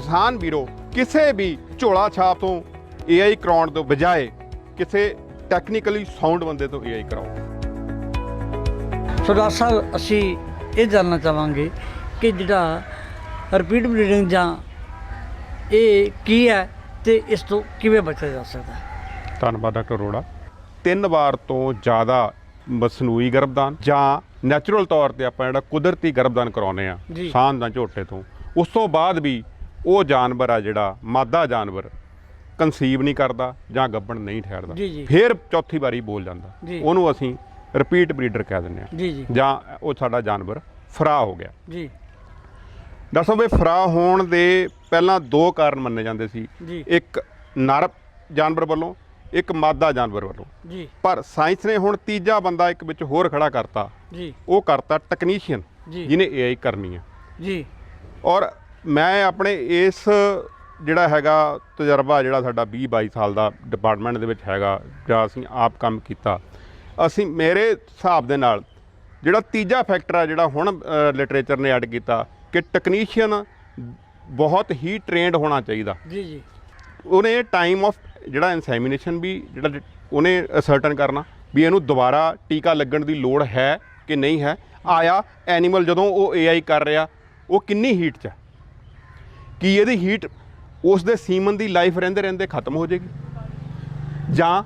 ਕਿਸਾਨ ਵੀਰੋ ਕਿਸੇ ਵੀ ਝੋਲਾ ਛਾਪ ਤੋਂ AI ਕਰਾਉਣ ਤੋਂ ਬਜਾਏ ਕਿਸੇ ਟੈਕਨੀਕਲੀ ਸਾਊਂਡ ਬੰਦੇ ਤੋਂ AI ਕਰਾਓ। ਸੋ ਡਾਕਟਰ ਸਾਹਿਬ ਅਸੀਂ ਇਹ ਜਾਣਨਾ ਚਾਹਾਂਗੇ ਕਿ ਜਿਹੜਾ ਰਿਪੀਟ ਬਲੀਡਿੰਗ ਜਾਂ ਇਹ ਕੀ ਹੈ ਤੇ ਇਸ ਤੋਂ ਕਿਵੇਂ ਬਚਿਆ ਜਾ ਸਕਦਾ ਹੈ? ਧੰਨਵਾਦ ਡਾਕਟਰ ਅਰੋੜਾ। ਤਿੰਨ ਵਾਰ ਤੋਂ ਜ਼ਿਆਦਾ ਮਸਨੂਈ ਗਰਭਦਾਨ ਜਾਂ ਨੈਚੁਰਲ ਤੌਰ ਤੇ ਆਪਾਂ ਜਿਹੜਾ ਕੁਦਰਤੀ ਗਰਭਦਾਨ ਕਰਾਉਨੇ ਆ। ਸਾਨ ਜਾਂ ਝੋਟੇ ਤੋਂ ਉਸ ਤੋਂ ਬਾਅਦ ਵੀ ਉਹ ਜਾਨਵਰ ਆ ਜਿਹੜਾ ਮਾਦਾ ਜਾਨਵਰ ਕਨਸੀਵ ਨਹੀਂ ਕਰਦਾ ਜਾਂ ਗੱਭਣ ਨਹੀਂ ਠਹਿਰਦਾ। ਜੀ, ਜੀ। ਫਿਰ ਚੌਥੀ ਵਾਰੀ ਬੋਲ ਜਾਂਦਾ। ਜੀ। ਉਹਨੂੰ ਅਸੀਂ ਰਿਪੀਟ ਬਰੀਡਰ ਕਹਿ ਦਿੰਦੇ ਆ ਜੀ ਜੀ। ਜਾਂ ਉਹ ਸਾਡਾ ਜਾਨਵਰ ਫਰਾ ਹੋ ਗਿਆ। ਜੀ। ਸਾਹਿਬ ਇਹ ਫਰਾ ਹੋਣ ਦੇ ਪਹਿਲਾਂ ਦੋ ਕਾਰਨ ਮੰਨੇ ਜਾਂਦੇ ਸੀ। ਜੀ। ਇੱਕ ਨਰ ਜਾਨਵਰ ਵੱਲੋਂ ਇੱਕ ਮਾਦਾ ਜਾਨਵਰ ਵੱਲੋਂ। ਜੀ। ਪਰ ਸਾਇੰਸ ਨੇ ਹੁਣ ਤੀਜਾ ਬੰਦਾ ਇੱਕ ਵਿੱਚ ਹੋਰ ਖੜਾ ਕਰਤਾ। ਜੀ। ਉਹ ਕਰਤਾ ਟੈਕਨੀਸ਼ੀਅਨ ਜੀ। ਜਿਹਨੇ AI ਕਰਨੀ ਜੀ। ਔਰ ਮੈਂ ਆਪਣੇ ਇਸ ਜਿਹੜਾ ਹੈਗਾ ਤਜਰਬਾ ਜਿਹੜਾ ਸਾਡਾ 20 22 ਸਾਲ ਦਾ ਡਿਪਾਰਟਮੈਂਟ ਦੇ ਵਿੱਚ ਹੈਗਾ ਜਾਂ ਅਸੀਂ ਆਪ ਕੰਮ ਕੀਤਾ ਅਸੀਂ ਮੇਰੇ ਹਿਸਾਬ ਦੇ ਨਾਲ ਜਿਹੜਾ ਤੀਜਾ ਫੈਕਟਰ ਆ ਜਿਹੜਾ ਹੁਣ ਲਿਟਰੇਚਰ ਨੇ ਐਡ ਕੀਤਾ ਕਿ ਟੈਕਨੀਸ਼ੀਅਨ ਬਹੁਤ ਹੀ ਟ੍ਰੇਨਡ ਹੋਣਾ ਚਾਹੀਦਾ। ਜੀ ਜੀ। ਉਹਨੇ ਟਾਈਮ ਆਫ ਜਿਹੜਾ ਇਨਸੈਮੀਨੇਸ਼ਨ ਵੀ ਜਿਹੜਾ ਉਹਨੇ ਅਸਰਟਨ ਕਰਨਾ ਵੀ ਇਹਨੂੰ ਦੁਬਾਰਾ ਟੀਕਾ ਲੱਗਣ ਦੀ ਲੋੜ ਹੈ ਕਿ ਨਹੀਂ ਹੈ। ਆਇਆ ਐਨੀਮਲ ਜਦੋਂ ਉਹ AI ਕਰ ਰਿਹਾ ਉਹ ਕਿੰਨੀ ਹੀਟ 'ਚ ਹੈ? ਕੀ ਇਹਦੀ ਹੀਟ ਉਸ ਦੇ ਸੀਮਨ ਦੀ ਲਾਈਫ ਰਹਿੰਦੇ ਰਹਿੰਦੇ ਖਤਮ ਹੋ ਜਾਏਗੀ? ਜਾਂ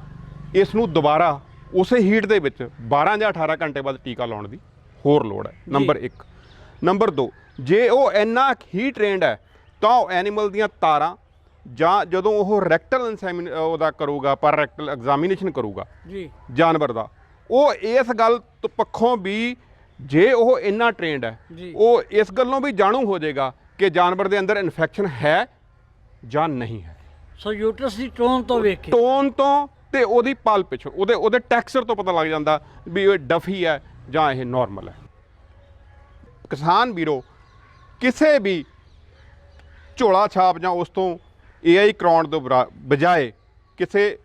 ਇਸ ਨੂੰ ਦੁਬਾਰਾ ਉਸੇ ਹੀਟ ਦੇ ਵਿੱਚ 12 ਜਾਂ 18 ਘੰਟੇ ਬਾਅਦ ਟੀਕਾ ਲਾਉਣ ਦੀ ਹੋਰ ਲੋੜ ਹੈ? ਨੰਬਰ 1 ਨੰਬਰ 2 ਜੇ ਉਹ ਇੰਨਾ ਹੀ ਟ੍ਰੇਨਡ ਹੈ ਤਾਂ ਉਹ ਐਨੀਮਲ ਦੀਆਂ ਤਾਰਾਂ ਜਾਂ ਜਦੋਂ ਉਹ ਰੈਕਟਲ ਇਨਸੈਮਿਨ ਉਹਦਾ ਕਰੂਗਾ ਪਰ ਰੈਕਟਲ ਐਗਜ਼ਾਮੀਨੇਸ਼ਨ ਕਰੂਗਾ ਜੀ। ਜਾਨਵਰ ਦਾ ਉਹ ਇਸ ਗੱਲ ਤੋਂ ਪੱਖੋਂ ਵੀ ਜੇ ਉਹ ਇੰਨਾ ਟ੍ਰੇਨਡ ਹੈ। ਉਹ ਇਸ ਗੱਲੋਂ ਵੀ ਜਾਣੂ ਹੋ ਜਾਏਗਾ ਕਿ ਜਾਨਵਰ ਦੇ ਅੰਦਰ ਇਨਫੈਕਸ਼ਨ ਹੈ ਜਾਂ ਨਹੀਂ ਹੈ। ਸੋ ਯੂਟਰਸ ਦੀ ਟੋਨ ਤੋਂ ਵੇਖ। ਕੇ ਟੋਨ ਤੋਂ ਤੇ ਉਹਦੀ ਪਲ ਪਿੱਛੋਂ ਉਹਦੇ ਉਹਦੇ ਟੈਕਸਚਰ ਤੋਂ ਪਤਾ ਲੱਗ ਜਾਂਦਾ ਵੀ ਇਹ ਡਫੀ ਹੈ ਜਾਂ ਇਹ ਨਾਰਮਲ ਹੈ। ਕਿਸਾਨ ਵੀਰੋ ਕਿਸੇ ਵੀ ਝੋਲਾ ਛਾਪ ਜਾਂ ਉਸ ਤੋਂ AI ਕਰਾਉਣ ਤੋਂ ਬਜਾਏ ਕਿਸੇ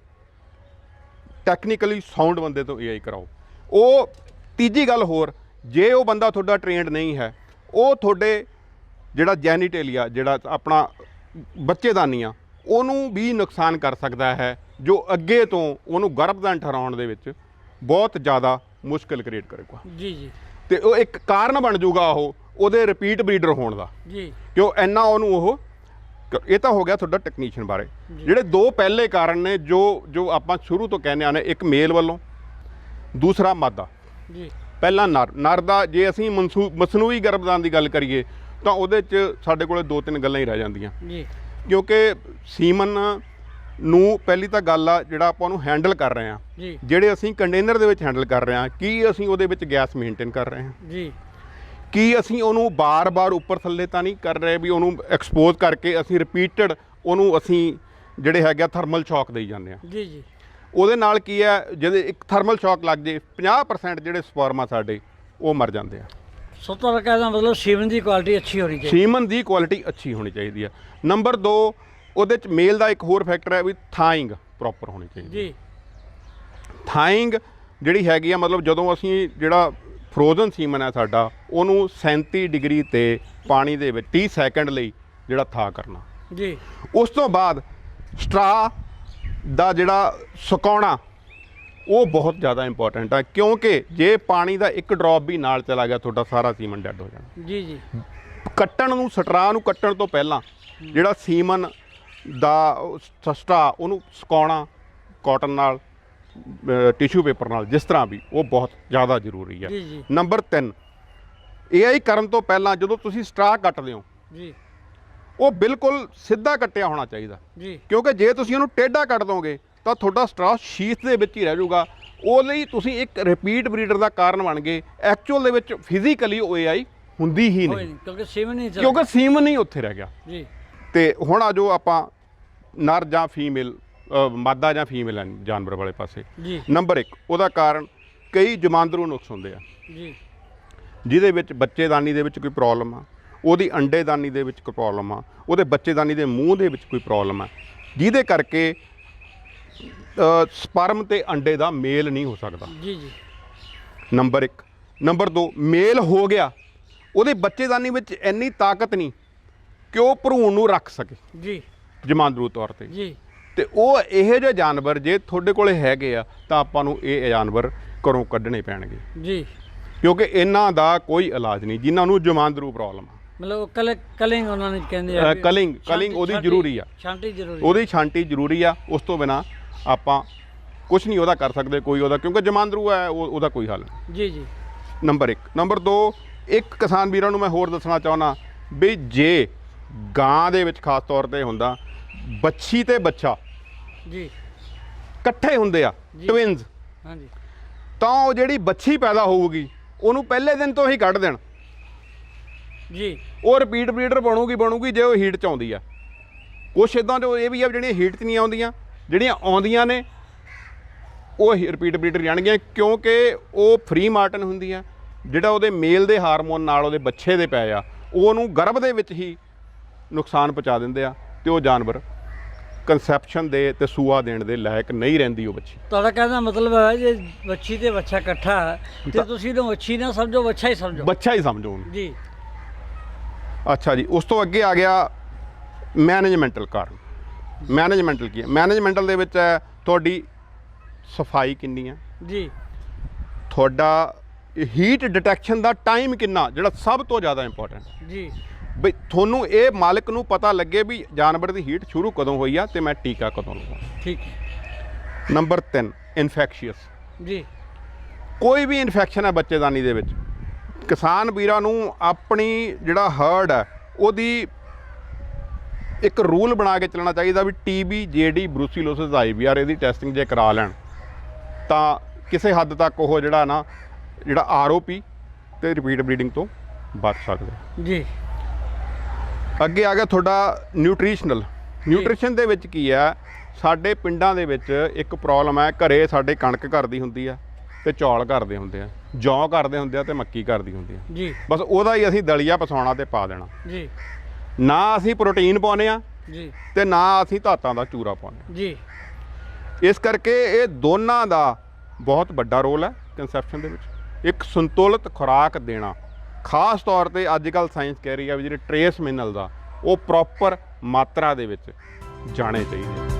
ਟੈਕਨੀਕਲੀ ਸਾਊਂਡ ਬੰਦੇ ਤੋਂ AI ਕਰਾਓ। ਉਹ ਤੀਜੀ ਗੱਲ ਹੋਰ ਜੇ ਉਹ ਬੰਦਾ ਤੁਹਾਡਾ ਟ੍ਰੇਨਡ ਨਹੀਂ ਹੈ ਉਹ ਤੁਹਾਡੇ ਜਿਹੜਾ ਜੈਨੀਟੇਲੀਆ ਜਿਹੜਾ ਆਪਣਾ ਬੱਚੇਦਾਨੀ ਆ ਉਹਨੂੰ ਵੀ ਨੁਕਸਾਨ ਕਰ ਸਕਦਾ ਹੈ ਜੋ ਅੱਗੇ ਤੋਂ ਉਹਨੂੰ ਗਰਭਦਾਨ ਠਹਿਰਾਉਣ ਦੇ ਵਿੱਚ ਬਹੁਤ ਜ਼ਿਆਦਾ ਮੁਸ਼ਕਲ ਕ੍ਰੀਏਟ ਕਰੇਗਾ। ਜੀ ਜੀ। ਤੇ ਉਹ ਇੱਕ ਕਾਰਨ ਬਣ ਜਾਊਗਾ ਉਹ ਉਹਦੇ ਰਿਪੀਟ ਬਰੀਡਰ ਹੋਣ ਦਾ। ਜੀ। ਕਿਉਂ ਇੰਨਾ ਉਹਨੂੰ ਉਹ ਇਹ ਤਾਂ ਹੋ ਗਿਆ ਤੁਹਾਡਾ ਟੈਕਨੀਸ਼ੀਅਨ ਬਾਰੇ। ਜਿਹੜੇ ਦੋ ਪਹਿਲੇ ਕਾਰਨ ਨੇ ਜੋ ਜੋ ਆਪਾਂ ਸ਼ੁਰੂ ਤੋਂ ਕਹਿੰਦੇ ਆਨੇ ਇੱਕ ਮੇਲ ਵੱਲੋਂ ਦੂਸਰਾ ਮਾਦਾ। ਜੀ। ਪਹਿਲਾ ਨਰ ਨਰ ਦਾ ਜੇ ਅਸੀਂ ਮਸਨੂਈ ਗਰਭਦਾਨ ਦੀ ਗੱਲ ਕਰੀਏ ਤਾਂ ਉਹਦੇ 'ਚ ਸਾਡੇ ਕੋਲੇ ਦੋ ਤਿੰਨ ਗੱਲਾਂ ਹੀ ਰਹਿ ਜਾਂਦੀਆਂ। ਜੀ। ਕਿਉਂਕਿ ਸੀਮਨ ਨੂੰ ਪਹਿਲੀ ਤਾਂ ਗੱਲ ਆ ਜਿਹੜਾ ਆਪਾਂ ਉਹਨੂੰ ਹੈਂਡਲ ਕਰ ਰਹੇ ਆ। ਜੀ। ਜਿਹੜੇ ਅਸੀਂ ਕੰਟੇਨਰ ਦੇ ਵਿੱਚ ਹੈਂਡਲ ਕਰ ਰਹੇ ਆ ਕੀ ਅਸੀਂ ਉਹਦੇ ਵਿੱਚ ਗੈਸ ਮੇਨਟੇਨ ਕਰ ਰਹੇ ਹਾਂ ਜੀ। ਕੀ ਅਸੀਂ ਉਹਨੂੰ ਬਾਰ-ਬਾਰ ਉੱਪਰ ਥੱਲੇ ਤਾਂ ਨਹੀਂ ਕਰ ਰਹੇ ਵੀ ਉਹਨੂੰ ਐਕਸਪੋਜ਼ ਕਰਕੇ ਅਸੀਂ ਰਿਪੀਟਡ ਉਹਨੂੰ ਅਸੀਂ ਜਿਹੜੇ ਹੈਗੇ ਆ ਥਰਮਲ ਸ਼ੌਕ ਦੇਈ ਜਾਂਦੇ ਆ? ਜੀ ਜੀ। ਉਹਦੇ ਨਾਲ ਕੀ ਹੈ ਜਦ ਇੱਕ ਥਰਮਲ ਸ਼ੌਕ ਲੱਗ ਜੇ 50% ਜਿਹੜੇ ਸਪਰਮ ਆ ਸਾਡੇ ਉਹ ਮਰ ਜਾਂਦੇ ਆ। ਸੋ ਤੁਹਾਡਾ ਕਹਿਣ ਦਾ ਮਤਲਬ ਸੀਮਨ ਦੀ ਕੁਆਲਿਟੀ ਅੱਛੀ ਹੋਣੀ ਚਾਹੀਦੀ। ਸੀਮਨ ਦੀ ਕੁਆਲਿਟੀ ਅੱਛੀ ਹੋਣੀ ਚਾਹੀਦੀ ਆ। ਨੰਬਰ 2 ਉਹਦੇ ਚ ਮੇਲ ਦਾ ਇੱਕ ਹੋਰ ਫੈਕਟਰ ਹੈ ਵੀ ਥਾਇੰਗ ਪ੍ਰੋਪਰ ਹੋਣੀ ਚਾਹੀਦੀ। ਜੀ। ਥਾਇੰਗ ਜਿਹੜੀ ਹੈਗੀ ਆ ਮਤਲਬ ਜਦੋਂ ਅਸੀਂ ਜਿਹੜਾ ਫਰੋਜ਼ਨ ਸੀਮਨ ਹੈ ਸਾਡਾ ਉਹਨੂੰ 37 ਡਿਗਰੀ ਤੇ ਪਾਣੀ ਦੇ ਵਿੱਚ 30 ਸੈਕਿੰਡ ਲਈ ਜਿਹੜਾ ਥਾ ਕਰਨਾ। ਜੀ। ਉਸ ਤੋਂ ਬਾਅਦ ਸਟਰਾ ਦਾ ਜਿਹੜਾ ਸੁਕਾਉਣਾ ਉਹ ਬਹੁਤ ਜ਼ਿਆਦਾ ਇੰਪੋਰਟੈਂਟ ਹੈ ਕਿਉਂਕਿ ਜੇ ਪਾਣੀ ਦਾ ਇੱਕ ਡ੍ਰੌਪ ਵੀ ਨਾਲ ਚਲਾ ਗਿਆ ਤੁਹਾਡਾ ਸਾਰਾ ਸੀਮਨ ਡੈੱਡ ਹੋ ਜਾਣਾ। ਜੀ ਜੀ। ਕੱਟਣ ਨੂੰ ਸਟਰਾ ਨੂੰ ਕੱਟਣ ਤੋਂ ਪਹਿਲਾਂ ਜਿਹੜਾ ਸੀਮਨ ਦਾ ਸਟਰਾ ਉਹਨੂੰ ਸੁਕਾਉਣਾ ਕਾਟਨ ਨਾਲ ਟਿਸ਼ੂ ਪੇਪਰ ਨਾਲ ਜਿਸ ਤਰ੍ਹਾਂ ਵੀ ਉਹ ਬਹੁਤ ਜ਼ਿਆਦਾ ਜ਼ਰੂਰੀ ਹੈ। ਨੰਬਰ 3 AI ਕਰਨ ਤੋਂ ਪਹਿਲਾਂ ਜਦੋਂ ਤੁਸੀਂ ਸਟਰਾ ਕੱਟਦੇ ਹੋ ਜੀ। ਉਹ ਬਿਲਕੁਲ ਸਿੱਧਾ ਕੱਟਿਆ ਹੋਣਾ ਚਾਹੀਦਾ। ਜੀ। ਕਿਉਂਕਿ ਜੇ ਤੁਸੀਂ ਉਹਨੂੰ ਟੇਢਾ ਕੱਟ ਦੋਗੇ ਤਾਂ ਤੁਹਾਡਾ ਸਟਰਾ ਸ਼ੀਥ ਦੇ ਵਿੱਚ ਹੀ ਰਹਿ ਜਾਊਗਾ। ਉਹ ਲਈ ਤੁਸੀਂ ਇੱਕ ਰਿਪੀਟ ਬਰੀਡਰ ਦਾ ਕਾਰਨ ਬਣ ਗਏ। ਐਕਚੁਅਲ ਦੇ ਵਿੱਚ ਫਿਜ਼ੀਕਲੀ ਉਹ AI ਹੁੰਦੀ ਹੀ ਨਹੀਂ। ਨਹੀਂ ਕਿਉਂਕਿ ਸੀਮਨ ਨਹੀਂ ਚੱਲ ਕਿਉਂਕਿ ਸੀਮਨ ਹੀ ਉੱਥੇ ਰਹਿ ਗਿਆ। ਜੀ। ਤੇ ਹੁਣ ਆ ਜੋ ਆਪਾਂ ਨਰ ਜਾਂ ਫੀਮੇਲ ਮਾਦਾ ਜਾਂ ਫੀਮੇਲ ਜਾਨਵਰ ਵਾਲੇ ਪਾਸੇ। ਜੀ। ਨੰਬਰ 1 ਉਹਦਾ ਕਾਰਨ ਕਈ ਜਮਾਂਦਰੂ ਨੁਕਸ ਹੁੰਦੇ ਆ। ਜੀ। ਜਿਹਦੇ ਵਿੱਚ ਬੱਚੇਦਾਨੀ ਦੇ ਵਿੱਚ ਕੋਈ ਪ੍ਰੋਬਲਮ ਆ ਉਹਦੀ ਅੰਡੇਦਾਨੀ ਦੇ ਵਿੱਚ ਕੋਈ ਪ੍ਰੋਬਲਮ ਆ ਉਹਦੇ ਬੱਚੇਦਾਨੀ ਦੇ ਮੂੰਹ ਦੇ ਵਿੱਚ ਕੋਈ ਪ੍ਰੋਬਲਮ ਆ। ਜਿਹਦੇ ਕਰਕੇ ਸਪਰਮ ਤੇ ਅੰਡੇ ਦਾ ਮੇਲ ਨਹੀਂ ਹੋ ਸਕਦਾ। ਜੀ ਜੀ। ਨੰਬਰ 1 ਨੰਬਰ 2 ਮੇਲ ਹੋ ਗਿਆ। ਉਹਦੇ ਬੱਚੇਦਾਨੀ ਵਿੱਚ ਇੰਨੀ ਤਾਕਤ ਨਹੀਂ ਕਿ ਉਹ ਭਰੂਣ ਨੂੰ ਰੱਖ ਸਕੇ। ਜੀ। ਜਮਾਂਦਰੂ ਤੌਰ ਤੇ। ਜੀ। ਤੇ ਉਹ ਇਹੋ ਜਿਹੇ ਜਾਨਵਰ ਜੇ ਤੁਹਾਡੇ ਕੋਲੇ ਹੈਗੇ ਆ ਤਾਂ ਆਪਾਂ ਨੂੰ ਇਹ ਜਾਨਵਰ ਘਰੋਂ ਕੱਢਣੇ ਪੈਣਗੇ। ਜੀ। ਕਿਉਂਕਿ ਇਹਨਾਂ ਦਾ ਕੋਈ ਇਲਾਜ ਨਹੀਂ ਜਿਨ੍ਹਾਂ ਨੂੰ ਜਮਾਂਦਰੂ ਪ੍ਰੋਬਲਮ ਆ। ਮਤਲਬ ਕਲ ਕਲਿੰਗ ਉਹਨਾਂ ਨੇ ਕਹਿੰਦੇ ਵੀ ਕਲਿੰਗ- ਕਲਿੰਗ ਉਹਦੀ ਜ਼ਰੂਰੀ ਆ। ਛਾਂਟੀ ਜ਼ਰੂਰੀ ਉਹਦੀ ਛਾਂਟੀ ਜ਼ਰੂਰੀ ਆ ਉਸ ਤੋਂ ਬਿਨਾ ਆਪਾਂ ਕੁਝ ਨਹੀਂ ਉਹਦਾ ਕਰ ਸਕਦੇ ਕੋਈ ਉਹਦਾ ਕਿਉਂਕਿ ਜਮਾਂਦਰੂ ਹੈ ਉਹ- ਉਹਦਾ ਕੋਈ ਹੱਲ ਨਹੀਂ। ਜੀ ਜੀ। ਨੰਬਰ 1 ਨੰਬਰ 2 ਇੱਕ ਕਿਸਾਨ ਵੀਰਾਂ ਨੂੰ ਮੈਂ ਹੋਰ ਦੱਸਣਾ ਚਾਹੁੰਦਾ ਵੀ ਜੇ ਗਾਂ ਦੇ ਵਿੱਚ ਖਾਸ ਤੌਰ ਤੇ ਹੁੰਦਾ ਬੱਚੀ ਤੇ ਬੱਚਾ ਜੀ। ਇਕੱਠੇ ਹੁੰਦੇ ਆ ਜੀ। ਟਵਿਨਸ ਹਾਂਜੀ। ਤਾਂ ਉਹ ਜਿਹੜੀ ਬੱਚੀ ਪੈਦਾ ਹੋਊਗੀ ਉਹਨੂੰ ਪਹਿਲੇ ਦਿਨ ਤੋਂ ਹੀ ਕੱਢ ਦੇਣ। ਜੀ। ਉਹ ਰਿਪੀਟ ਬਰੀਡਰ ਬਣੂਗੀ ਬਣੂਗੀ ਜੇ ਉਹ ਹੀਟ ਚ ਆਉਂਦੀ ਆ। ਕੁਛ ਇਦਾਂ ਦੇ ਇਹ ਵੀ ਆ ਜਿਹੜੀਆਂ ਹੀਟ ਚ ਨਹੀਂ ਆਉਂਦੀਆਂ ਜਿਹੜੀਆਂ ਆਉਂਦੀਆਂ ਨੇ ਉਹ ਰਿਪੀਟ ਬਰੀਡਰ ਜਾਣਗੀਆਂ ਕਿਉਂਕਿ ਉਹ ਫ੍ਰੀ ਮਾਰਟਨ ਹੁੰਦੀ ਆ ਜਿਹੜਾ ਉਹਦੇ ਮੇਲ ਦੇ ਹਾਰਮੋਨ ਨਾਲ ਉਹਦੇ ਬੱਚੇ ਦੇ ਪਏ ਆ ਉਹਨੂੰ ਗਰਭ ਦੇ ਵਿੱਚ ਹੀ ਨੁਕਸਾਨ ਪਹੁੰਚਾ ਦਿੰਦੇ ਆ ਤੇ ਉਹ ਜਾਨਵਰ ਕਨਸੈਪਸ਼ਨ ਦੇ ਤੇ ਸੂਆ ਦੇਣ ਦੇ ਲਾਇਕ ਨਹੀਂ ਰਹਿੰਦੀ ਉਹ ਬੱਚੀ ਤੁਹਾਡਾ ਕਹਿਣ ਦਾ ਮਤਲਬ ਹੈ ਜੇ ਬੱਚੀ ਤੇ ਬੱਚਾ ਇਕੱਠਾ ਹੈ ਤੇ ਤੁਸੀਂ ਇਹਨੂੰ ਅੱਛੀ ਨਾ ਸਮਝੋ ਬੱਚਾ ਹੀ ਸਮਝੋ। ਬੱਚਾ ਹੀ ਸਮਝੋ ਉਹਨੂੰ। ਜੀ। ਅੱਛਾ ਜੀ ਉਸ ਤੋਂ ਅੱਗੇ ਆ ਗਿਆ ਮੈਨੇਜਮੈਂਟਲ ਕਾਰਨ। ਮੈਨੇਜਮੈਂਟਲ ਕੀ ਹੈ? ਮੈਨੇਜਮੈਂਟਲ ਦੇ ਵਿੱਚ ਹੈ ਤੁਹਾਡੀ ਸਫ਼ਾਈ ਕਿੰਨੀ ਹੈ? ਜੀ। ਤੁਹਾਡਾ ਹੀਟ ਡਿਟੈਕਸ਼ਨ ਦਾ ਟਾਈਮ ਕਿੰਨਾ? ਜਿਹੜਾ ਸਭ ਤੋਂ ਜ਼ਿਆਦਾ ਇੰਪੋਰਟੈਂਟ ਹੈ। ਜੀ। ਬਈ ਤੁਹਾਨੂੰ ਇਹ ਮਾਲਕ ਨੂੰ ਪਤਾ ਲੱਗੇ ਵੀ ਜਾਨਵਰ ਦੀ ਹੀਟ ਸ਼ੁਰੂ ਕਦੋਂ ਹੋਈ ਆ ਤੇ ਮੈਂ ਟੀਕਾ ਕਦੋਂ ਲਵਾਂ? ਠੀਕ। ਨੰਬਰ 3 ਇਨਫੈਕਸ਼ੀਅਸ ਜੀ। ਕੋਈ ਵੀ ਇਨਫੈਕਸ਼ਨ ਹੈ ਬੱਚੇਦਾਨੀ ਦੇ ਵਿੱਚ। ਕਿਸਾਨ ਵੀਰਾਂ ਨੂੰ ਆਪਣੀ ਜਿਹੜਾ ਹਰਡ ਹੈ ਉਹਦੀ ਇੱਕ ਰੂਲ ਬਣਾ ਕੇ ਚੱਲਣਾ ਚਾਹੀਦਾ ਵੀ ਟੀਬੀ ਜੀਡੀ ਬਰੂਸੀਲੋਸਿਸ ਆਈਵੀਆਰ ਇਹਦੀ ਟੈਸਟਿੰਗ ਜੇ ਕਰਾ ਲੈਣ ਤਾਂ ਕਿਸੇ ਹੱਦ ਤੱਕ ਉਹ ਜਿਹੜਾ ਨਾ ਜਿਹੜਾ ਆਰਓਪੀ ਤੇ ਰਿਪੀਟ ਬਰੀਡਿੰਗ ਤੋਂ ਬਚ ਸਕਦੇ ਜੀ। ਅੱਗੇ ਆ ਗਿਆ ਤੁਹਾਡਾ ਨਿਊਟ੍ਰੀਸ਼ਨਲ ਨਿਊਟ੍ਰੀਸ਼ਨ ਦੇ ਵਿੱਚ ਕੀ ਹੈ ਸਾਡੇ ਪਿੰਡਾਂ ਦੇ ਵਿੱਚ ਇੱਕ ਪ੍ਰੋਬਲਮ ਹੈ ਘਰੇ ਸਾਡੇ ਕਣਕ ਘਰ ਦੀ ਹੁੰਦੀ ਆ ਤੇ ਚੌਲ ਘਰ ਦੇ ਹੁੰਦੇ ਆ ਜੌਂ ਘਰ ਦੇ ਹੁੰਦੇ ਆ ਤੇ ਮੱਕੀ ਘਰ ਦੀ ਹੁੰਦੀ ਆ। ਜੀ। ਬਸ ਉਹਦਾ ਹੀ ਅਸੀਂ ਦਲੀਆ ਪਸਾਉਣਾ ਤੇ ਪਾ ਦੇਣਾ। ਜੀ। ਨਾ ਅਸੀਂ ਪ੍ਰੋਟੀਨ ਪਾਉਨੇ ਆ ਜੀ। ਤੇ ਨਾ ਅਸੀਂ ਧਾਤਾਂ ਦਾ ਚੂਰਾ ਪਾਉਨੇ ਜੀ। ਆ। ਇਸ ਕਰਕੇ ਇਹ ਦੋਨਾਂ ਦਾ ਬਹੁਤ ਵੱਡਾ ਰੋਲ ਹੈ ਕਨਸੈਪਸ਼ਨ ਦੇ ਵਿੱਚ। ਇੱਕ ਸੰਤੁਲਿਤ ਖੁਰਾਕ ਦੇਣਾ। ਖਾਸ ਤੌਰ ਤੇ ਅੱਜ ਕੱਲ ਸਾਇੰਸ ਕਹਿ ਰਹੀ ਹੈ ਵੀ ਜਿਹੜੇ ਟਰੇਸ ਮਿਨਰਲ ਦਾ ਉਹ ਪ੍ਰੋਪਰ ਮਾਤਰਾ ਦੇ ਵਿੱਚ ਜਾਣੇ ਚਾਹੀਦੇ